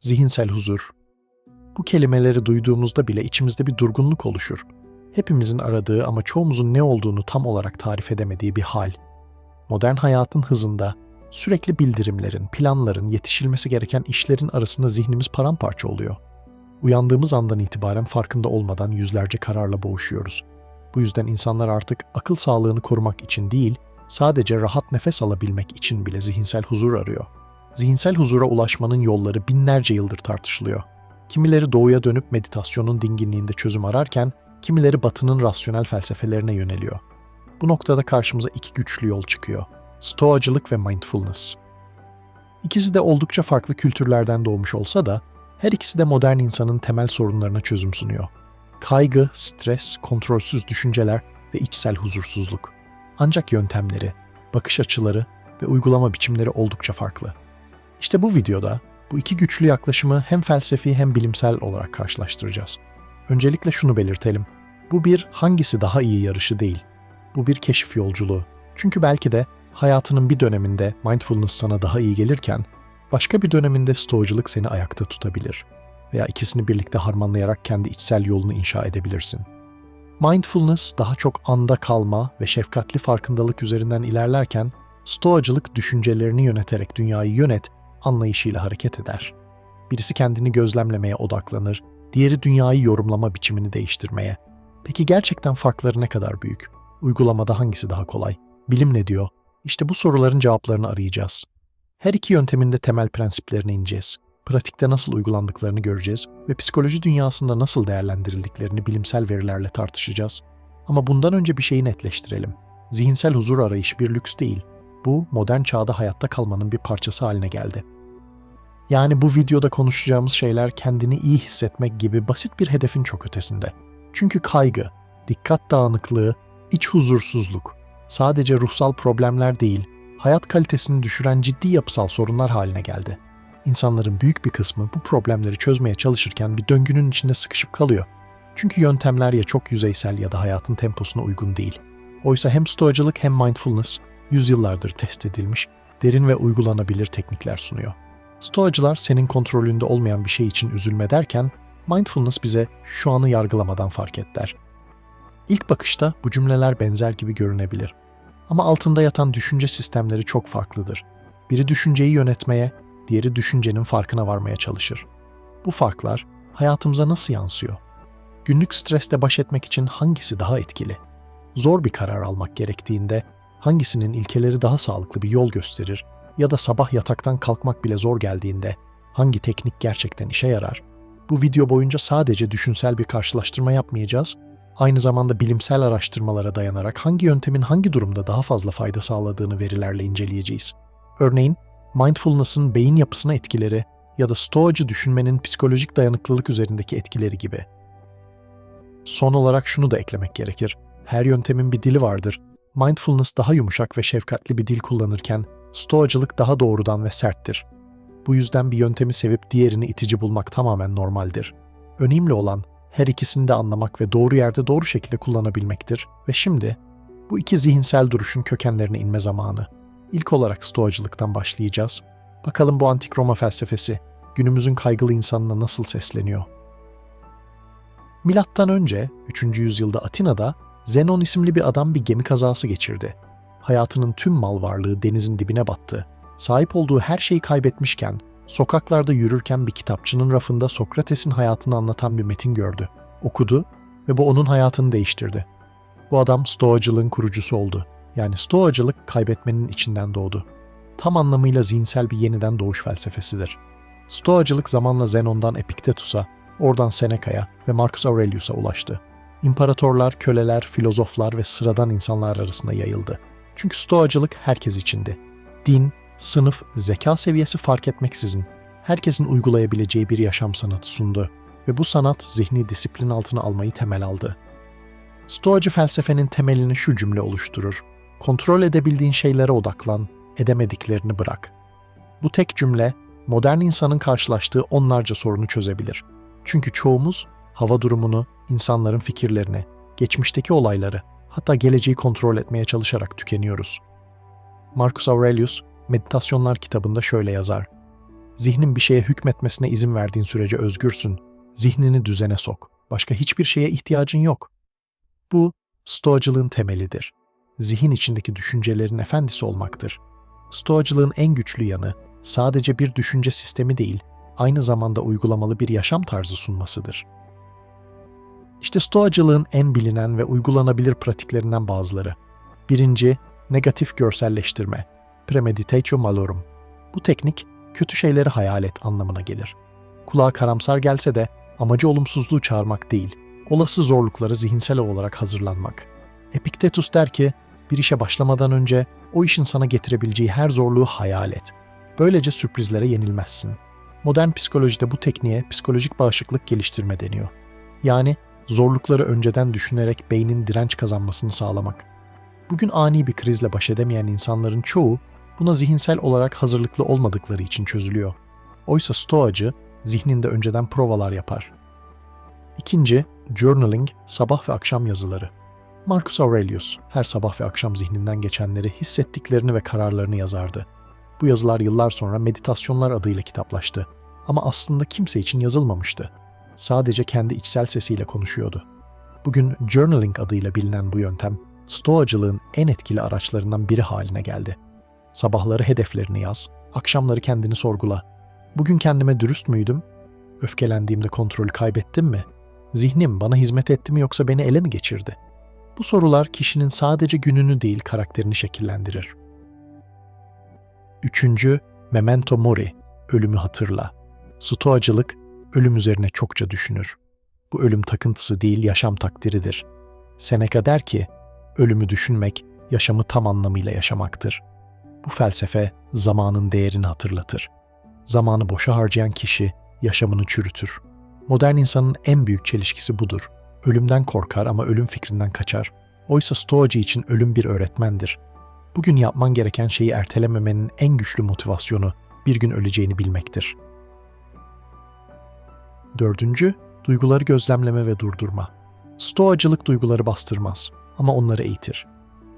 zihinsel huzur. Bu kelimeleri duyduğumuzda bile içimizde bir durgunluk oluşur. Hepimizin aradığı ama çoğumuzun ne olduğunu tam olarak tarif edemediği bir hal. Modern hayatın hızında sürekli bildirimlerin, planların, yetişilmesi gereken işlerin arasında zihnimiz paramparça oluyor. Uyandığımız andan itibaren farkında olmadan yüzlerce kararla boğuşuyoruz. Bu yüzden insanlar artık akıl sağlığını korumak için değil, sadece rahat nefes alabilmek için bile zihinsel huzur arıyor. Zihinsel huzura ulaşmanın yolları binlerce yıldır tartışılıyor. Kimileri doğuya dönüp meditasyonun dinginliğinde çözüm ararken, kimileri batının rasyonel felsefelerine yöneliyor. Bu noktada karşımıza iki güçlü yol çıkıyor. Stoacılık ve mindfulness. İkisi de oldukça farklı kültürlerden doğmuş olsa da her ikisi de modern insanın temel sorunlarına çözüm sunuyor. Kaygı, stres, kontrolsüz düşünceler ve içsel huzursuzluk. Ancak yöntemleri, bakış açıları ve uygulama biçimleri oldukça farklı. İşte bu videoda bu iki güçlü yaklaşımı hem felsefi hem bilimsel olarak karşılaştıracağız. Öncelikle şunu belirtelim. Bu bir hangisi daha iyi yarışı değil. Bu bir keşif yolculuğu. Çünkü belki de hayatının bir döneminde mindfulness sana daha iyi gelirken başka bir döneminde stoacılık seni ayakta tutabilir veya ikisini birlikte harmanlayarak kendi içsel yolunu inşa edebilirsin. Mindfulness daha çok anda kalma ve şefkatli farkındalık üzerinden ilerlerken stoacılık düşüncelerini yöneterek dünyayı yönet anlayışıyla hareket eder. Birisi kendini gözlemlemeye odaklanır, diğeri dünyayı yorumlama biçimini değiştirmeye. Peki gerçekten farkları ne kadar büyük? Uygulamada hangisi daha kolay? Bilim ne diyor? İşte bu soruların cevaplarını arayacağız. Her iki yöntemin de temel prensiplerine ineceğiz. Pratikte nasıl uygulandıklarını göreceğiz ve psikoloji dünyasında nasıl değerlendirildiklerini bilimsel verilerle tartışacağız. Ama bundan önce bir şeyi netleştirelim. Zihinsel huzur arayışı bir lüks değil. Bu modern çağda hayatta kalmanın bir parçası haline geldi. Yani bu videoda konuşacağımız şeyler kendini iyi hissetmek gibi basit bir hedefin çok ötesinde. Çünkü kaygı, dikkat dağınıklığı, iç huzursuzluk sadece ruhsal problemler değil, hayat kalitesini düşüren ciddi yapısal sorunlar haline geldi. İnsanların büyük bir kısmı bu problemleri çözmeye çalışırken bir döngünün içinde sıkışıp kalıyor. Çünkü yöntemler ya çok yüzeysel ya da hayatın temposuna uygun değil. Oysa hem stoacılık hem mindfulness yüzyıllardır test edilmiş, derin ve uygulanabilir teknikler sunuyor. Stoacılar senin kontrolünde olmayan bir şey için üzülme derken, mindfulness bize şu anı yargılamadan fark et der. İlk bakışta bu cümleler benzer gibi görünebilir. Ama altında yatan düşünce sistemleri çok farklıdır. Biri düşünceyi yönetmeye, diğeri düşüncenin farkına varmaya çalışır. Bu farklar hayatımıza nasıl yansıyor? Günlük stresle baş etmek için hangisi daha etkili? Zor bir karar almak gerektiğinde hangisinin ilkeleri daha sağlıklı bir yol gösterir ya da sabah yataktan kalkmak bile zor geldiğinde hangi teknik gerçekten işe yarar? Bu video boyunca sadece düşünsel bir karşılaştırma yapmayacağız, aynı zamanda bilimsel araştırmalara dayanarak hangi yöntemin hangi durumda daha fazla fayda sağladığını verilerle inceleyeceğiz. Örneğin, mindfulness'ın beyin yapısına etkileri ya da stoacı düşünmenin psikolojik dayanıklılık üzerindeki etkileri gibi. Son olarak şunu da eklemek gerekir. Her yöntemin bir dili vardır. Mindfulness daha yumuşak ve şefkatli bir dil kullanırken stoacılık daha doğrudan ve serttir. Bu yüzden bir yöntemi sevip diğerini itici bulmak tamamen normaldir. Önemli olan her ikisini de anlamak ve doğru yerde doğru şekilde kullanabilmektir ve şimdi bu iki zihinsel duruşun kökenlerine inme zamanı. İlk olarak stoacılıktan başlayacağız. Bakalım bu antik Roma felsefesi günümüzün kaygılı insanına nasıl sesleniyor? Milattan önce 3. yüzyılda Atina'da Zenon isimli bir adam bir gemi kazası geçirdi. Hayatının tüm mal varlığı denizin dibine battı. Sahip olduğu her şeyi kaybetmişken sokaklarda yürürken bir kitapçının rafında Sokrates'in hayatını anlatan bir metin gördü. Okudu ve bu onun hayatını değiştirdi. Bu adam Stoacılığın kurucusu oldu. Yani Stoacılık kaybetmenin içinden doğdu. Tam anlamıyla zihinsel bir yeniden doğuş felsefesidir. Stoacılık zamanla Zenon'dan Epiktetus'a, oradan Seneca'ya ve Marcus Aurelius'a ulaştı. İmparatorlar, köleler, filozoflar ve sıradan insanlar arasında yayıldı. Çünkü Stoacılık herkes içindi. Din, sınıf, zeka seviyesi fark etmeksizin herkesin uygulayabileceği bir yaşam sanatı sundu ve bu sanat zihni disiplin altına almayı temel aldı. Stoacı felsefenin temelini şu cümle oluşturur. Kontrol edebildiğin şeylere odaklan, edemediklerini bırak. Bu tek cümle modern insanın karşılaştığı onlarca sorunu çözebilir. Çünkü çoğumuz hava durumunu, insanların fikirlerini, geçmişteki olayları, hatta geleceği kontrol etmeye çalışarak tükeniyoruz. Marcus Aurelius Meditasyonlar kitabında şöyle yazar. Zihnin bir şeye hükmetmesine izin verdiğin sürece özgürsün. Zihnini düzene sok. Başka hiçbir şeye ihtiyacın yok. Bu, stoacılığın temelidir. Zihin içindeki düşüncelerin efendisi olmaktır. Stoacılığın en güçlü yanı, sadece bir düşünce sistemi değil, aynı zamanda uygulamalı bir yaşam tarzı sunmasıdır. İşte stoacılığın en bilinen ve uygulanabilir pratiklerinden bazıları. Birinci, negatif görselleştirme, premeditatio malorum. Bu teknik, kötü şeyleri hayal et anlamına gelir. Kulağa karamsar gelse de amacı olumsuzluğu çağırmak değil, olası zorlukları zihinsel olarak hazırlanmak. Epiktetus der ki, bir işe başlamadan önce o işin sana getirebileceği her zorluğu hayal et. Böylece sürprizlere yenilmezsin. Modern psikolojide bu tekniğe psikolojik bağışıklık geliştirme deniyor. Yani zorlukları önceden düşünerek beynin direnç kazanmasını sağlamak. Bugün ani bir krizle baş edemeyen insanların çoğu buna zihinsel olarak hazırlıklı olmadıkları için çözülüyor. Oysa stoacı zihninde önceden provalar yapar. İkinci, journaling, sabah ve akşam yazıları. Marcus Aurelius her sabah ve akşam zihninden geçenleri, hissettiklerini ve kararlarını yazardı. Bu yazılar yıllar sonra meditasyonlar adıyla kitaplaştı. Ama aslında kimse için yazılmamıştı. Sadece kendi içsel sesiyle konuşuyordu. Bugün journaling adıyla bilinen bu yöntem, stoacılığın en etkili araçlarından biri haline geldi. Sabahları hedeflerini yaz, akşamları kendini sorgula. Bugün kendime dürüst müydüm? Öfkelendiğimde kontrolü kaybettim mi? Zihnim bana hizmet etti mi yoksa beni ele mi geçirdi? Bu sorular kişinin sadece gününü değil karakterini şekillendirir. Üçüncü, memento mori, ölümü hatırla. Stoacılık, ölüm üzerine çokça düşünür. Bu ölüm takıntısı değil, yaşam takdiridir. Seneca der ki, ölümü düşünmek, yaşamı tam anlamıyla yaşamaktır. Bu felsefe, zamanın değerini hatırlatır. Zamanı boşa harcayan kişi, yaşamını çürütür. Modern insanın en büyük çelişkisi budur. Ölümden korkar ama ölüm fikrinden kaçar. Oysa Stoacı için ölüm bir öğretmendir. Bugün yapman gereken şeyi ertelememenin en güçlü motivasyonu bir gün öleceğini bilmektir. Dördüncü, duyguları gözlemleme ve durdurma. Stoacılık duyguları bastırmaz ama onları eğitir.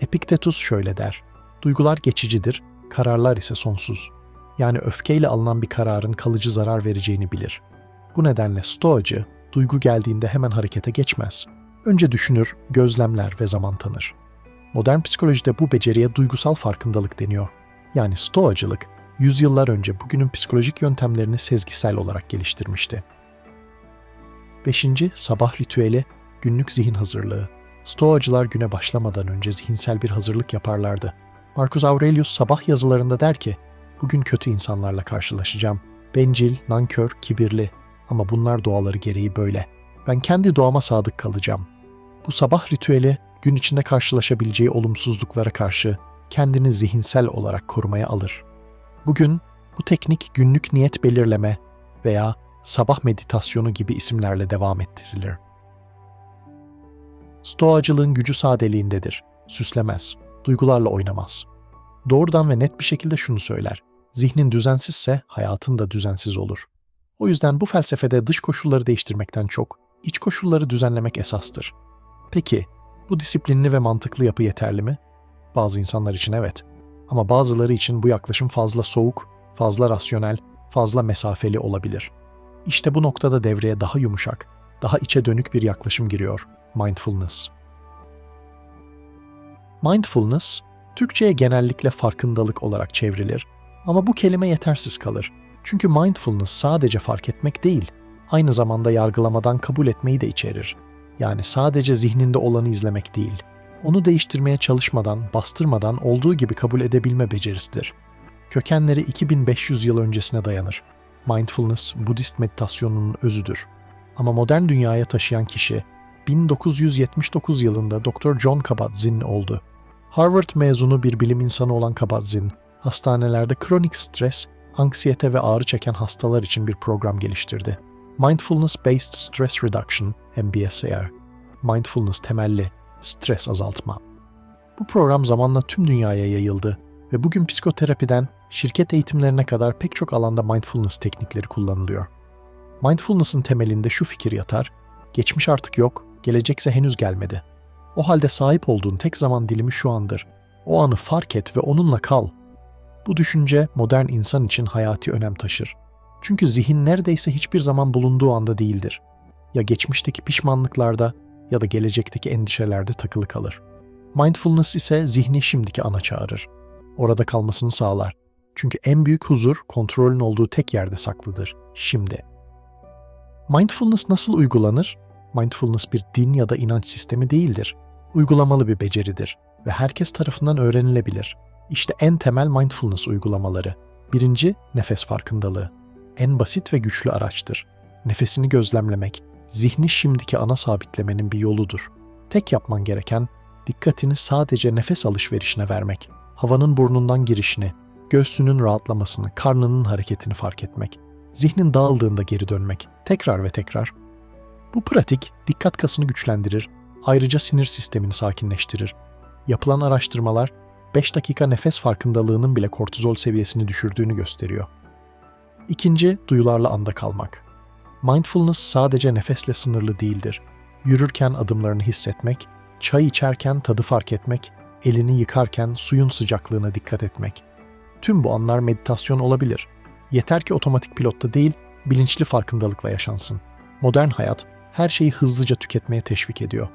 Epiktetus şöyle der, duygular geçicidir, kararlar ise sonsuz. Yani öfkeyle alınan bir kararın kalıcı zarar vereceğini bilir. Bu nedenle stoacı, duygu geldiğinde hemen harekete geçmez. Önce düşünür, gözlemler ve zaman tanır. Modern psikolojide bu beceriye duygusal farkındalık deniyor. Yani stoacılık, yüzyıllar önce bugünün psikolojik yöntemlerini sezgisel olarak geliştirmişti. Beşinci, sabah ritüeli, günlük zihin hazırlığı. Stoacılar güne başlamadan önce zihinsel bir hazırlık yaparlardı. Marcus Aurelius sabah yazılarında der ki, bugün kötü insanlarla karşılaşacağım. Bencil, nankör, kibirli. Ama bunlar doğaları gereği böyle. Ben kendi doğama sadık kalacağım. Bu sabah ritüeli gün içinde karşılaşabileceği olumsuzluklara karşı kendini zihinsel olarak korumaya alır. Bugün bu teknik günlük niyet belirleme veya sabah meditasyonu gibi isimlerle devam ettirilir. Stoacılığın gücü sadeliğindedir. Süslemez, duygularla oynamaz. Doğrudan ve net bir şekilde şunu söyler. Zihnin düzensizse hayatın da düzensiz olur. O yüzden bu felsefede dış koşulları değiştirmekten çok iç koşulları düzenlemek esastır. Peki, bu disiplinli ve mantıklı yapı yeterli mi? Bazı insanlar için evet. Ama bazıları için bu yaklaşım fazla soğuk, fazla rasyonel, fazla mesafeli olabilir. İşte bu noktada devreye daha yumuşak, daha içe dönük bir yaklaşım giriyor. Mindfulness. Mindfulness, Türkçe'ye genellikle farkındalık olarak çevrilir ama bu kelime yetersiz kalır. Çünkü mindfulness sadece fark etmek değil, aynı zamanda yargılamadan kabul etmeyi de içerir. Yani sadece zihninde olanı izlemek değil, onu değiştirmeye çalışmadan, bastırmadan olduğu gibi kabul edebilme becerisidir. Kökenleri 2500 yıl öncesine dayanır. Mindfulness, Budist meditasyonunun özüdür. Ama modern dünyaya taşıyan kişi 1979 yılında Dr. John Kabat-Zinn oldu. Harvard mezunu bir bilim insanı olan Kabat-Zinn, hastanelerde kronik stres, anksiyete ve ağrı çeken hastalar için bir program geliştirdi. Mindfulness Based Stress Reduction, MBSR, mindfulness temelli stres azaltma. Bu program zamanla tüm dünyaya yayıldı ve bugün psikoterapiden şirket eğitimlerine kadar pek çok alanda mindfulness teknikleri kullanılıyor. Mindfulness'ın temelinde şu fikir yatar, geçmiş artık yok, gelecekse henüz gelmedi. O halde sahip olduğun tek zaman dilimi şu andır. O anı fark et ve onunla kal. Bu düşünce modern insan için hayati önem taşır. Çünkü zihin neredeyse hiçbir zaman bulunduğu anda değildir. Ya geçmişteki pişmanlıklarda ya da gelecekteki endişelerde takılı kalır. Mindfulness ise zihni şimdiki ana çağırır. Orada kalmasını sağlar. Çünkü en büyük huzur kontrolün olduğu tek yerde saklıdır. Şimdi. Mindfulness nasıl uygulanır? Mindfulness bir din ya da inanç sistemi değildir. Uygulamalı bir beceridir ve herkes tarafından öğrenilebilir. İşte en temel mindfulness uygulamaları. Birinci, nefes farkındalığı. En basit ve güçlü araçtır. Nefesini gözlemlemek, zihni şimdiki ana sabitlemenin bir yoludur. Tek yapman gereken dikkatini sadece nefes alışverişine vermek. Havanın burnundan girişini, göğsünün rahatlamasını, karnının hareketini fark etmek. Zihnin dağıldığında geri dönmek. Tekrar ve tekrar. Bu pratik dikkat kasını güçlendirir, ayrıca sinir sistemini sakinleştirir. Yapılan araştırmalar 5 dakika nefes farkındalığının bile kortizol seviyesini düşürdüğünü gösteriyor. İkinci, duyularla anda kalmak. Mindfulness sadece nefesle sınırlı değildir. Yürürken adımlarını hissetmek, çay içerken tadı fark etmek, elini yıkarken suyun sıcaklığına dikkat etmek. Tüm bu anlar meditasyon olabilir. Yeter ki otomatik pilotta değil, bilinçli farkındalıkla yaşansın. Modern hayat her şeyi hızlıca tüketmeye teşvik ediyor.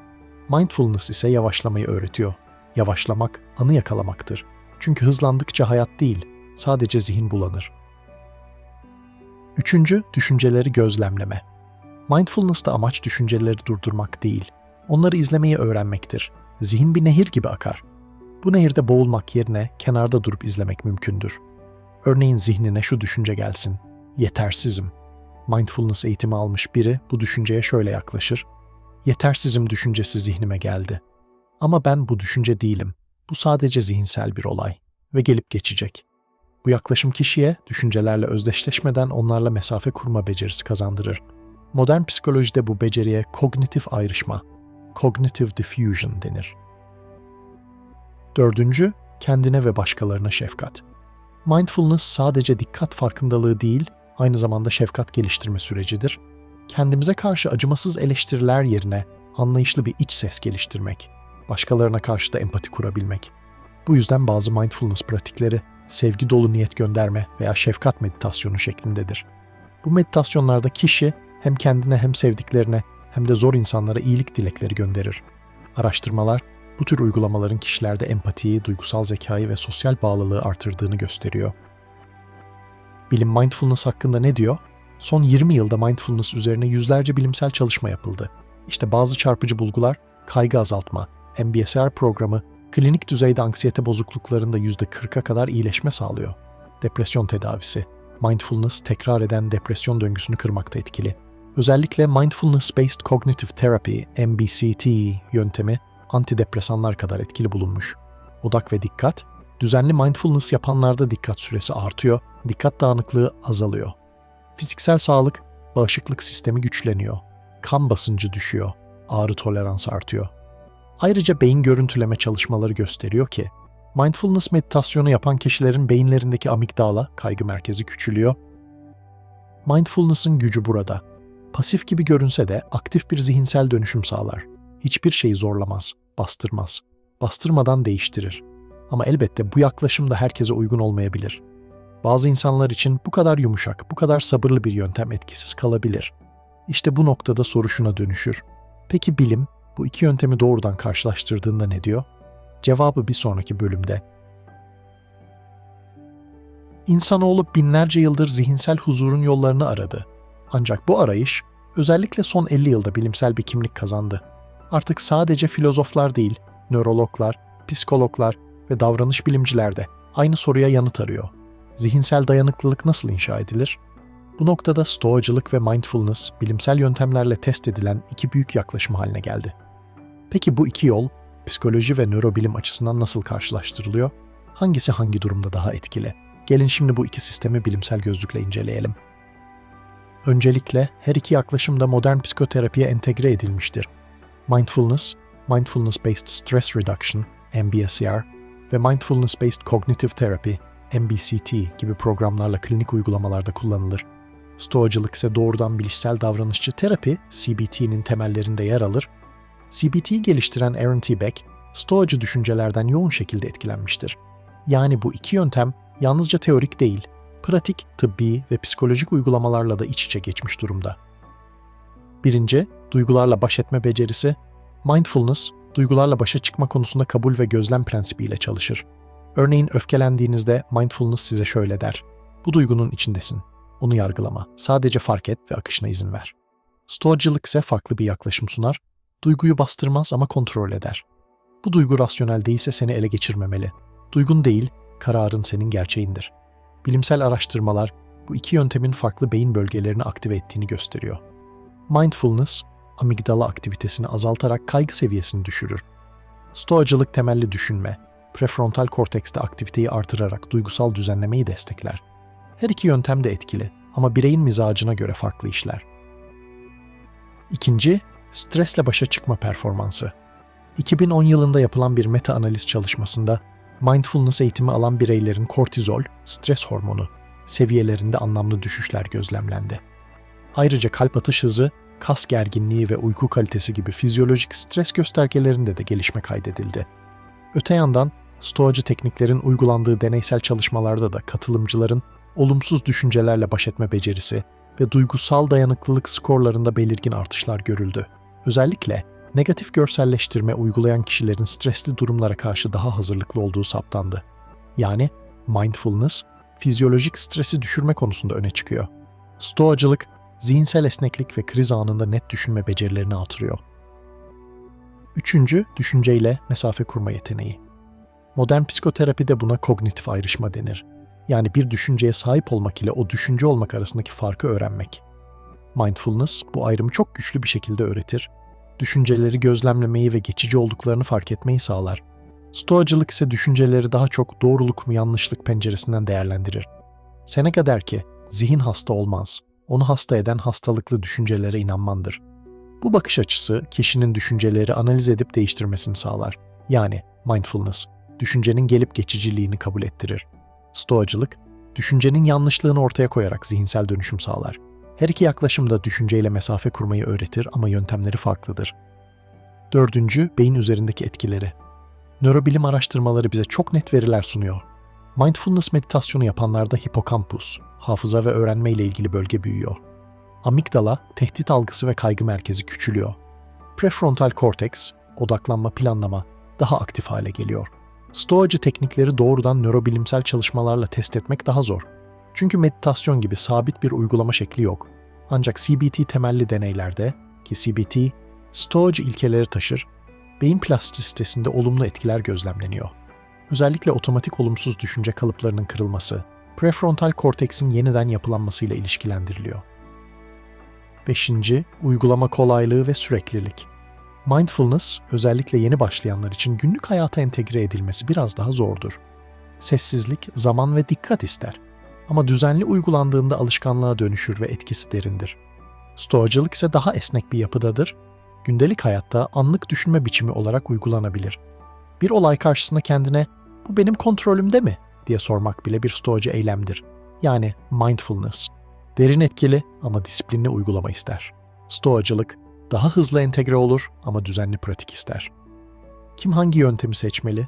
Mindfulness ise yavaşlamayı öğretiyor. Yavaşlamak anı yakalamaktır. Çünkü hızlandıkça hayat değil, sadece zihin bulanır. Üçüncü, düşünceleri gözlemleme. Mindfulness'ta amaç düşünceleri durdurmak değil, onları izlemeyi öğrenmektir. Zihin bir nehir gibi akar. Bu nehirde boğulmak yerine kenarda durup izlemek mümkündür. Örneğin zihnine şu düşünce gelsin. Yetersizim. Mindfulness eğitimi almış biri bu düşünceye şöyle yaklaşır. Yetersizim düşüncesi zihnime geldi. Ama ben bu düşünce değilim. Bu sadece zihinsel bir olay ve gelip geçecek. Bu yaklaşım kişiye düşüncelerle özdeşleşmeden onlarla mesafe kurma becerisi kazandırır. Modern psikolojide bu beceriye kognitif ayrışma, cognitive diffusion denir. Dördüncü, kendine ve başkalarına şefkat. Mindfulness sadece dikkat farkındalığı değil, aynı zamanda şefkat geliştirme sürecidir. Kendimize karşı acımasız eleştiriler yerine anlayışlı bir iç ses geliştirmek, başkalarına karşı da empati kurabilmek. Bu yüzden bazı mindfulness pratikleri sevgi dolu niyet gönderme veya şefkat meditasyonu şeklindedir. Bu meditasyonlarda kişi hem kendine hem sevdiklerine hem de zor insanlara iyilik dilekleri gönderir. Araştırmalar bu tür uygulamaların kişilerde empatiyi, duygusal zekayı ve sosyal bağlılığı artırdığını gösteriyor. Bilim mindfulness hakkında ne diyor? Son 20 yılda mindfulness üzerine yüzlerce bilimsel çalışma yapıldı. İşte bazı çarpıcı bulgular, kaygı azaltma, MBSR programı, klinik düzeyde anksiyete bozukluklarında %40'a kadar iyileşme sağlıyor. Depresyon tedavisi, mindfulness tekrar eden depresyon döngüsünü kırmakta etkili. Özellikle Mindfulness Based Cognitive Therapy, MBCT yöntemi antidepresanlar kadar etkili bulunmuş. Odak ve dikkat, düzenli mindfulness yapanlarda dikkat süresi artıyor, dikkat dağınıklığı azalıyor. Fiziksel sağlık, bağışıklık sistemi güçleniyor. Kan basıncı düşüyor, ağrı toleransı artıyor. Ayrıca beyin görüntüleme çalışmaları gösteriyor ki, mindfulness meditasyonu yapan kişilerin beyinlerindeki amigdala, kaygı merkezi küçülüyor. Mindfulness'ın gücü burada. Pasif gibi görünse de aktif bir zihinsel dönüşüm sağlar. Hiçbir şeyi zorlamaz, bastırmaz. Bastırmadan değiştirir. Ama elbette bu yaklaşım da herkese uygun olmayabilir. Bazı insanlar için bu kadar yumuşak, bu kadar sabırlı bir yöntem etkisiz kalabilir. İşte bu noktada soru şuna dönüşür. Peki bilim bu iki yöntemi doğrudan karşılaştırdığında ne diyor? Cevabı bir sonraki bölümde. İnsanoğlu binlerce yıldır zihinsel huzurun yollarını aradı. Ancak bu arayış özellikle son 50 yılda bilimsel bir kimlik kazandı. Artık sadece filozoflar değil, nörologlar, psikologlar ve davranış bilimciler de aynı soruya yanıt arıyor. Zihinsel dayanıklılık nasıl inşa edilir? Bu noktada stoacılık ve mindfulness bilimsel yöntemlerle test edilen iki büyük yaklaşım haline geldi. Peki bu iki yol psikoloji ve nörobilim açısından nasıl karşılaştırılıyor? Hangisi hangi durumda daha etkili? Gelin şimdi bu iki sistemi bilimsel gözlükle inceleyelim. Öncelikle her iki yaklaşım da modern psikoterapiye entegre edilmiştir. Mindfulness, Mindfulness Based Stress Reduction, MBSR ve Mindfulness Based Cognitive Therapy, MBCT gibi programlarla klinik uygulamalarda kullanılır. Stoacılık ise doğrudan bilişsel davranışçı terapi, CBT'nin temellerinde yer alır. CBT'yi geliştiren Aaron T. Beck, Stoacı düşüncelerden yoğun şekilde etkilenmiştir. Yani bu iki yöntem yalnızca teorik değil, pratik, tıbbi ve psikolojik uygulamalarla da iç içe geçmiş durumda. Birinci, duygularla baş etme becerisi. Mindfulness, duygularla başa çıkma konusunda kabul ve gözlem prensibiyle çalışır. Örneğin öfkelendiğinizde mindfulness size şöyle der. Bu duygunun içindesin. Onu yargılama. Sadece fark et ve akışına izin ver. Stoacılık ise farklı bir yaklaşım sunar. Duyguyu bastırmaz ama kontrol eder. Bu duygu rasyonel değilse seni ele geçirmemeli. Duygun değil, kararın senin gerçeğindir. Bilimsel araştırmalar bu iki yöntemin farklı beyin bölgelerini aktive ettiğini gösteriyor. Mindfulness, amigdala aktivitesini azaltarak kaygı seviyesini düşürür. Stoacılık temelli düşünme, prefrontal kortekste aktiviteyi artırarak duygusal düzenlemeyi destekler. Her iki yöntem de etkili ama bireyin mizacına göre farklı işler. İkinci, stresle başa çıkma performansı. 2010 yılında yapılan bir meta-analiz çalışmasında mindfulness eğitimi alan bireylerin kortizol, stres hormonu seviyelerinde anlamlı düşüşler gözlemlendi. Ayrıca kalp atış hızı, kas gerginliği ve uyku kalitesi gibi fizyolojik stres göstergelerinde de gelişme kaydedildi. Öte yandan stoacı tekniklerin uygulandığı deneysel çalışmalarda da katılımcıların olumsuz düşüncelerle baş etme becerisi ve duygusal dayanıklılık skorlarında belirgin artışlar görüldü. Özellikle negatif görselleştirme uygulayan kişilerin stresli durumlara karşı daha hazırlıklı olduğu saptandı. Yani mindfulness, fizyolojik stresi düşürme konusunda öne çıkıyor. Stoacılık, zihinsel esneklik ve kriz anında net düşünme becerilerini artırıyor. Üçüncü, düşünceyle mesafe kurma yeteneği. Modern psikoterapide buna kognitif ayrışma denir. Yani bir düşünceye sahip olmak ile o düşünce olmak arasındaki farkı öğrenmek. Mindfulness bu ayrımı çok güçlü bir şekilde öğretir. Düşünceleri gözlemlemeyi ve geçici olduklarını fark etmeyi sağlar. Stoacılık ise düşünceleri daha çok doğruluk mu yanlışlık penceresinden değerlendirir. Seneca der ki, zihin hasta olmaz. Onu hasta eden hastalıklı düşüncelere inanmandır. Bu bakış açısı kişinin düşünceleri analiz edip değiştirmesini sağlar. Yani mindfulness, düşüncenin gelip geçiciliğini kabul ettirir. Stoacılık, düşüncenin yanlışlığını ortaya koyarak zihinsel dönüşüm sağlar. Her iki yaklaşım da düşünceyle mesafe kurmayı öğretir ama yöntemleri farklıdır. Dördüncü, beyin üzerindeki etkileri. Nörobilim araştırmaları bize çok net veriler sunuyor. Mindfulness meditasyonu yapanlarda hipokampus, hafıza ve öğrenme ile ilgili bölge büyüyor. Amigdala, tehdit algısı ve kaygı merkezi küçülüyor. Prefrontal korteks, odaklanma, planlama daha aktif hale geliyor. Stoacı teknikleri doğrudan nörobilimsel çalışmalarla test etmek daha zor. Çünkü meditasyon gibi sabit bir uygulama şekli yok. Ancak CBT temelli deneylerde ki CBT Stoacı ilkeleri taşır, beyin plastisitesinde olumlu etkiler gözlemleniyor. Özellikle otomatik olumsuz düşünce kalıplarının kırılması, prefrontal korteksin yeniden yapılanmasıyla ilişkilendiriliyor. 5. Uygulama kolaylığı ve süreklilik. Mindfulness, özellikle yeni başlayanlar için günlük hayata entegre edilmesi biraz daha zordur. Sessizlik, zaman ve dikkat ister. Ama düzenli uygulandığında alışkanlığa dönüşür ve etkisi derindir. Stoacılık ise daha esnek bir yapıdadır. Gündelik hayatta anlık düşünme biçimi olarak uygulanabilir. Bir olay karşısında kendine "Bu benim kontrolümde mi?" Diye sormak bile bir stoacı eylemdir. Yani mindfulness. Derin etkili ama disiplinli uygulama ister. Stoacılık daha hızlı entegre olur ama düzenli pratik ister. Kim hangi yöntemi seçmeli?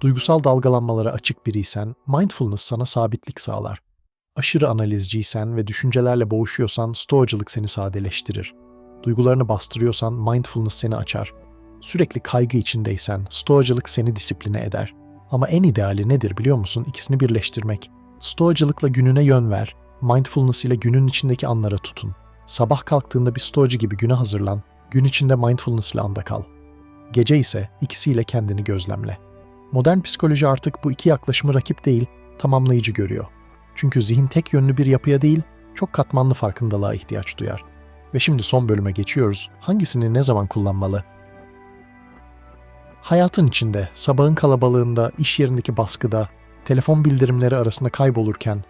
Duygusal dalgalanmalara açık biriysen mindfulness sana sabitlik sağlar. Aşırı analizciysen ve düşüncelerle boğuşuyorsan stoacılık seni sadeleştirir. Duygularını bastırıyorsan mindfulness seni açar. Sürekli kaygı içindeysen stoacılık seni disipline eder. Ama en ideali nedir biliyor musun? İkisini birleştirmek. Stoacılıkla gününe yön ver, mindfulness ile günün içindeki anlara tutun. Sabah kalktığında bir stoacı gibi güne hazırlan, gün içinde mindfulness ile anda kal. Gece ise ikisiyle kendini gözlemle. Modern psikoloji artık bu iki yaklaşımı rakip değil, tamamlayıcı görüyor. Çünkü zihin tek yönlü bir yapıya değil, çok katmanlı farkındalığa ihtiyaç duyar. Ve şimdi son bölüme geçiyoruz. Hangisini ne zaman kullanmalı? Hayatın içinde, sabahın kalabalığında, iş yerindeki baskıda, telefon bildirimleri arasında kaybolurken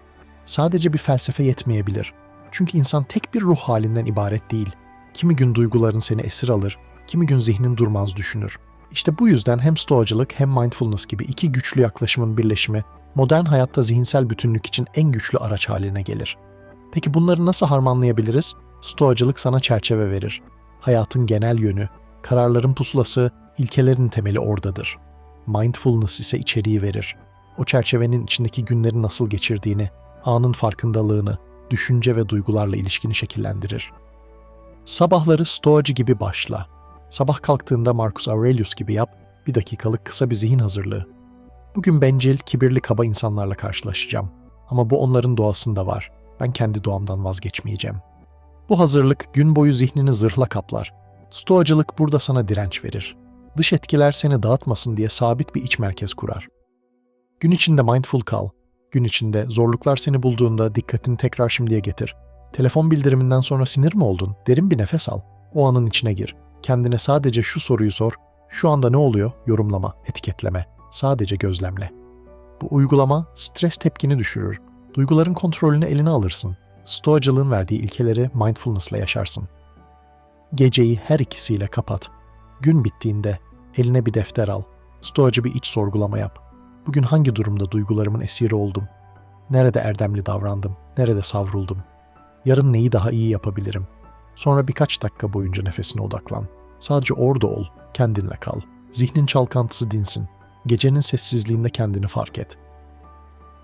sadece bir felsefe yetmeyebilir. Çünkü insan tek bir ruh halinden ibaret değil. Kimi gün duyguların seni esir alır, kimi gün zihnin durmaz düşünür. İşte bu yüzden hem stoacılık hem mindfulness gibi iki güçlü yaklaşımın birleşimi modern hayatta zihinsel bütünlük için en güçlü araç haline gelir. Peki bunları nasıl harmanlayabiliriz? Stoacılık sana çerçeve verir. Hayatın genel yönü, kararların pusulası, ilkelerin temeli oradadır. Mindfulness ise içeriği verir. O çerçevenin içindeki günleri nasıl geçirdiğini, anın farkındalığını, düşünce ve duygularla ilişkini şekillendirir. Sabahları stoacı gibi başla. Sabah kalktığında Marcus Aurelius gibi yap, bir dakikalık kısa bir zihin hazırlığı. Bugün bencil, kibirli kaba insanlarla karşılaşacağım. Ama bu onların doğasında var. Ben kendi doğamdan vazgeçmeyeceğim. Bu hazırlık gün boyu zihnini zırhla kaplar. Stoacılık burada sana direnç verir. Dış etkiler seni dağıtmasın diye sabit bir iç merkez kurar. Gün içinde mindful kal. Gün içinde zorluklar seni bulduğunda dikkatini tekrar şimdiye getir. Telefon bildiriminden sonra sinir mi oldun? Derin bir nefes al. O anın içine gir. Kendine sadece şu soruyu sor. Şu anda ne oluyor? Yorumlama, etiketleme. Sadece gözlemle. Bu uygulama stres tepkini düşürür. Duyguların kontrolünü eline alırsın. Stoacılığın verdiği ilkeleri mindfulness'la yaşarsın. Geceyi her ikisiyle kapat. Gün bittiğinde eline bir defter al. Stoacı bir iç sorgulama yap. Bugün hangi durumda duygularımın esiri oldum? Nerede erdemli davrandım? Nerede savruldum? Yarın neyi daha iyi yapabilirim? Sonra birkaç dakika boyunca nefesine odaklan. Sadece orada ol, kendinle kal. Zihnin çalkantısı dinsin. Gecenin sessizliğinde kendini fark et.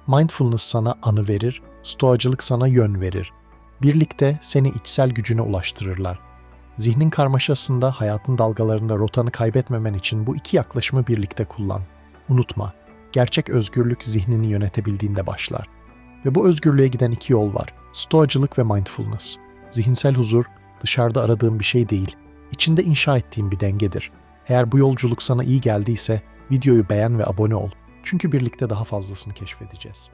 Mindfulness sana anı verir, stoacılık sana yön verir. Birlikte seni içsel gücüne ulaştırırlar. Zihnin karmaşasında, hayatın dalgalarında rotanı kaybetmemen için bu iki yaklaşımı birlikte kullan. Unutma, gerçek özgürlük zihnini yönetebildiğinde başlar. Ve bu özgürlüğe giden iki yol var. Stoacılık ve mindfulness. Zihinsel huzur dışarıda aradığın bir şey değil, içinde inşa ettiğin bir dengedir. Eğer bu yolculuk sana iyi geldiyse videoyu beğen ve abone ol. Çünkü birlikte daha fazlasını keşfedeceğiz.